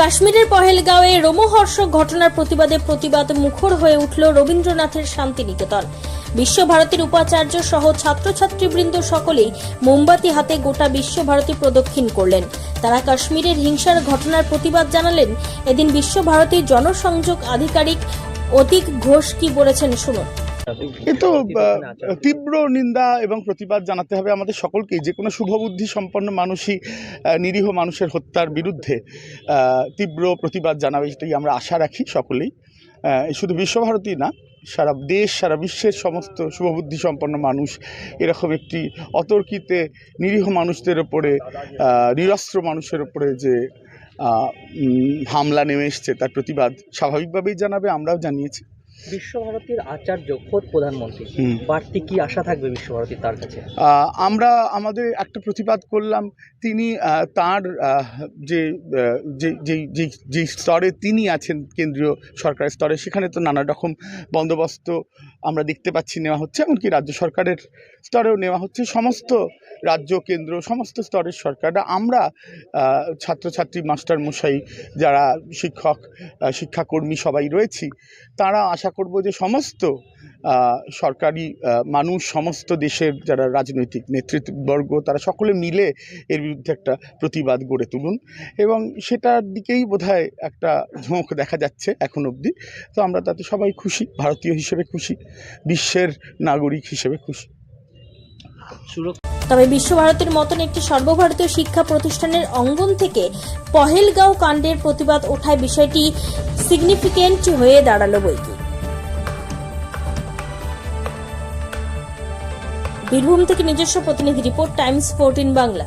কাশ্মীরের পহেলগাঁওয়ে রোমহর্ষক ঘটনার প্রতিবাদে প্রতিবাদ মুখর হয়ে উঠল রবীন্দ্রনাথের শান্তিনিকেতন। বিশ্বভারতীর উপাচার্য সহ ছাত্রছাত্রীবৃন্দ সকলেই মোমবাতি হাতে গোটা বিশ্বভারতী প্রদক্ষিণ করলেন। তারা কাশ্মীরের হিংসার ঘটনার প্রতিবাদ জানালেন। এদিন বিশ্বভারতীর জনসংযোগ আধিকারিক অতীক ঘোষ কি বলেছেন শুনুন। এ তো তীব্র নিন্দা এবং প্রতিবাদ জানাতে হবে আমাদের সকলকেই যে কোনো শুভবুদ্ধি সম্পন্ন মানুষই নিরীহ মানুষের হত্যার বিরুদ্ধে তীব্র প্রতিবাদ জানাবে এটাই আমরা আশা রাখি সকলেই। শুধু বিশ্বভারতী না, সারা দেশ, সারা বিশ্বের সমস্ত শুভবুদ্ধি সম্পন্ন মানুষ এরকম একটি অতর্কিতে নিরীহ মানুষদের ওপরে নিরস্ত্র মানুষের ওপরে যে হামলা নেমে এসছে, তার প্রতিবাদ স্বাভাবিকভাবেই জানাবে, আমরাও জানিয়েছি। বিশ্বভারতীর আচার্য খোদ প্রধানমন্ত্রী। বাড়তি কি আশা থাকবে বিশ্বভারতীর তার কাছে? আমরা আমাদের একটা প্রতিবাদ করলাম। তিনি তার যে যে যেই স্তরে তিনি আছেন কেন্দ্রীয় সরকারের স্তরে সেখানে তো নানা রকম বন্দোবস্ত আমরা দেখতে পাচ্ছি নেওয়া হচ্ছে এমনকি রাজ্য সরকারের স্তরেও নেওয়া হচ্ছে। সমস্ত রাজ্য, কেন্দ্র, সমস্ত স্তরের সরকাররা আমরা ছাত্রছাত্রী মাস্টার মশাই যারা শিক্ষক শিক্ষাকর্মী সবাই রয়েছি, তারা আশা করব যে সমস্ত সরকারি মানুষ, সমস্ত দেশের যারা রাজনৈতিক নেতৃত্ববর্গ, তারা সকলে মিলে এর বিরুদ্ধে একটা প্রতিবাদ গড়ে তুলুন। এবং সেটার দিকেই বোধহয় একটা ঝোঁক দেখা যাচ্ছে এখন অবধি। তো আমরা তাতে সবাই খুশি, ভারতীয় হিসেবে খুশি, বিশ্বের নাগরিক হিসেবে খুশি। সুরক্ষা তবে বিশ্বভারতীর মতন একটি সর্বভারতীয় শিক্ষা প্রতিষ্ঠানের অঙ্গন থেকে পহেলগাঁও কাণ্ডের প্রতিবাদ ওঠায় বিষয়টি সিগনিফিকেন্ট হয়ে দাঁড়াল বইকি বীরভূম থেকে নিজস্ব প্রতিনিধি রিপোর্ট, টাইমস ফোরটিন বাংলা।